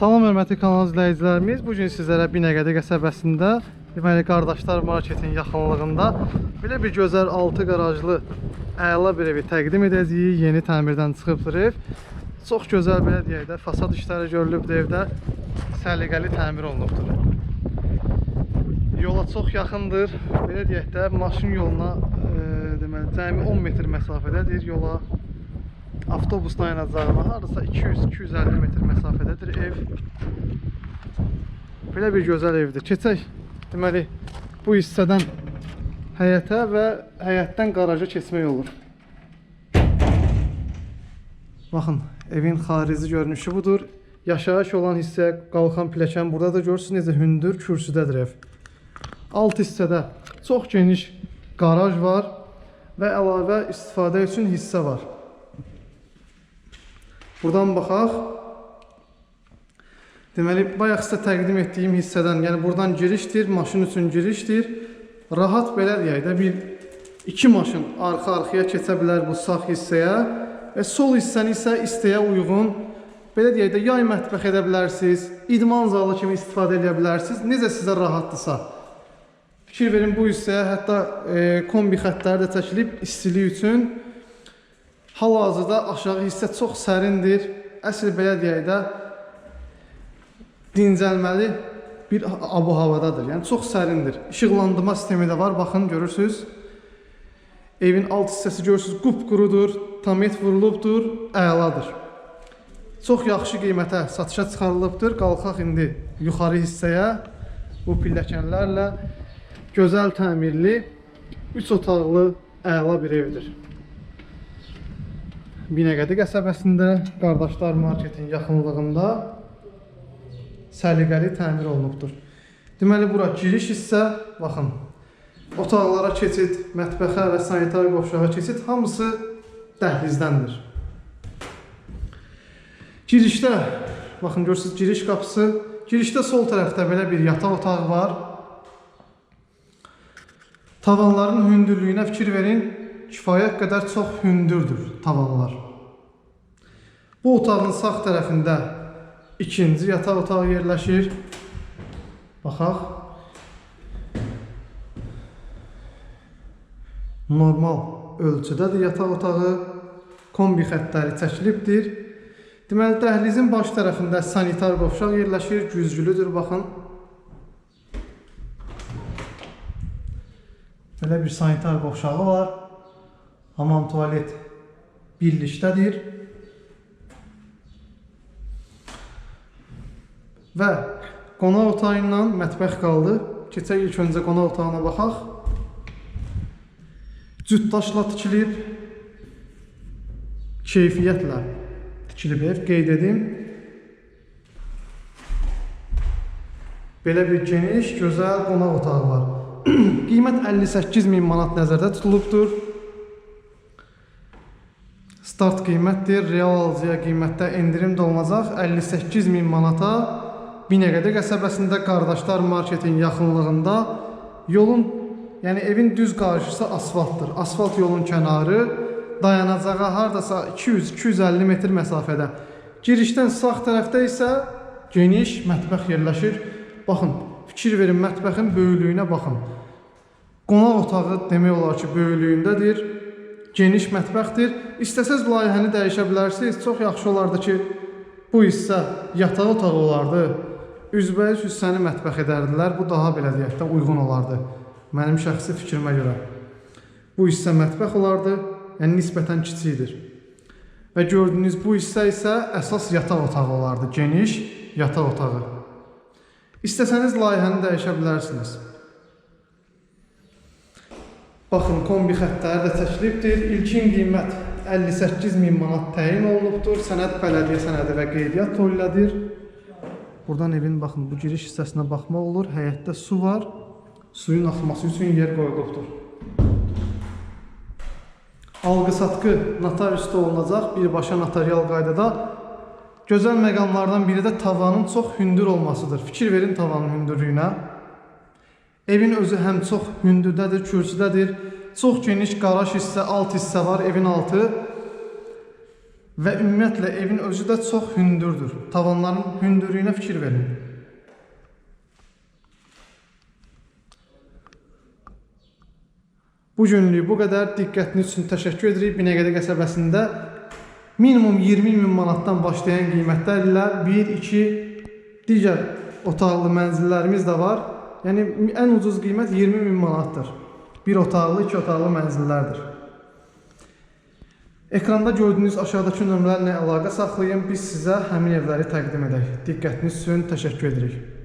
Salam hörmətli kanal izləyicilərimiz. Bu gün sizlərə Binəqədi qəsəbəsində, deməli Qardaşlar Marketin yaxınlığında belə bir gözəl 6 qarajlı əla bir evi təqdim edəcəyik. Yeni təmirdən çıxıbdır ev. Çox gözəl belə deyək də fasad işləri görülübdür evdə. Səliqəli təmir olunubdur. Yola çox yaxındır. Belə deyək də maşın yoluna e, deməli cəmi 10 metr məsafədədir yola. Avtobus dayanacağına hardasa 200-250 metr məsafədədir ev. Belə bir gözəl evdir. Keçək deməli bu hissədən həyətə və həyətdən qaraja keçmək olur. Baxın, evin xarici görünüşü budur. Yaşayış olan hissə qalxan pilləkən burada da görürsünüz necə hündür kürsüdədir ev. Alt hissədə çox geniş qaraj var və əlavə istifadə üçün hissə var. Buradan baxaq. Deməli, bayaq sizə təqdim etdiyim hissədən, yəni buradan girişdir, maşın üçün girişdir. Rahat belə deyək də bir iki maşın arxa-arxaya keçə bilər bu sağ hissəyə və sol hissəni isə istəyə uyğun belə deyək də yay mətbəx edə bilərsiniz, idman zalı kimi istifadə edə bilərsiniz. Necə sizə rahatdırsa. Fikir verin bu hissəyə hətta e, kombi xəttləri də çəkilib istilik üçün. Hal-hazırda aşağı hissə çox sərindir. Əsl belə deyək də dincəlməli bir abu havadadır. Yəni çox sərindir. İşıqlandırma sistemi də var. Baxın görürsüz. Evin alt hissəsi görürsüz qupqurudur, tamet vurulubdur, əladır. Çox yaxşı qiymətə satışa çıxarılıbdır. Qalxaq indi yuxarı hissəyə bu pilləkənlərlə gözəl təmirli 3 otaqlı əla bir evdir. Binəqədi qəsəbəsində Qardaşlar Marketin yaxınlığında səliqəli təmir olunubdur. Deməli bura giriş hissə, baxın. Otaqlara keçid, mətbəxə və sanitar qovşağa keçid hamısı dəhlizdəndir. Girişdə baxın görürsüz giriş qapısı. Girişdə sol tərəfdə belə bir yataq otağı var. Tavanların hündürlüyünə fikir verin. Kifayət qədər çox hündürdür tavanlar. Bu otağın sağ tərəfində ikinci yataq otağı yerləşir. Baxaq. Normal ölçüdədir yataq otağı. Kombi xəttləri çəkilibdir. Deməli dəhlizin baş tərəfində sanitar qovşaq yerləşir, güzgülüdür baxın. Belə bir sanitar qovşağı var. Hamam tualet birlikdədir. Və qonaq otağı ilə mətbəx qaldı. Keçək ilk öncə qonaq otağına baxaq. Cüt daşla tikilib, keyfiyyətlə tikilib ev, qeyd edim. Belə bir geniş, gözəl qonaq otağı var. Qiymət 58 min manat nəzərdə tutulubdur. Start qiymətdir, real alıcıya qiymətdə endirim də olunacaq. 58 min manata Binəqədi qəsəbəsində Qardaşlar Marketin yaxınlığında yolun, yəni evin düz qarşısı asfaltdır. Asfalt yolun kənarı dayanacağa hardasa 200-250 metr məsafədə. Girişdən sağ tərəfdə isə geniş mətbəx yerləşir. Baxın, fikir verin mətbəxin böyüklüyünə baxın. Qonaq otağı demək olar ki, böyüklüyündədir. Geniş mətbəxdir. İstəsəz layihəni dəyişə bilərsiniz. Çox yaxşı olardı ki, bu hissə yataq otağı olardı. Üzbəüz hissəni mətbəx edərdilər. Bu daha belə deyək də uyğun olardı. Mənim şəxsi fikrimə görə. Bu hissə mətbəx olardı, yəni nisbətən kiçikdir. Və gördüyünüz bu hissə isə əsas yataq otağı olardı, geniş yataq otağı. İstəsəniz layihəni dəyişə bilərsiniz. Baxın, kombi xəttləri də çəkilibdir. İlkin qiymət 58 min manat təyin olunubdur. Sənəd bələdiyyə sənədi və qeydiyyat tollədir. Buradan evin baxın bu giriş hissəsinə baxmaq olur. Həyətdə su var. Suyun axması üçün yer qoyulubdur. Alqı-satqı notariusda olunacaq. Birbaşa notarial qaydada. Gözəl məqamlardan biri də tavanın çox hündür olmasıdır. Fikir verin tavanın hündürlüyünə. Evin özü həm çox hündürdədir, kürsüdədir. Çox geniş qaraj hissə, alt hissə var evin altı. və ümumiyyətlə evin özü də çox hündürdür. Tavanların hündürlüyünə fikir verin. Bu günlük bu qədər diqqətiniz üçün təşəkkür edirik. Binəqədi qəsəbəsində minimum 20 min manatdan başlayan qiymətlərlə 1, 2 digər otaqlı mənzillərimiz də var. Yəni ən ucuz qiymət 20 min manatdır. Bir otaqlı, iki otaqlı mənzillərdir. Ekranda gördüyünüz aşağıdakı nömrələrlə əlaqə saxlayın. Biz sizə həmin evləri təqdim edək. Diqqətiniz üçün təşəkkür edirik.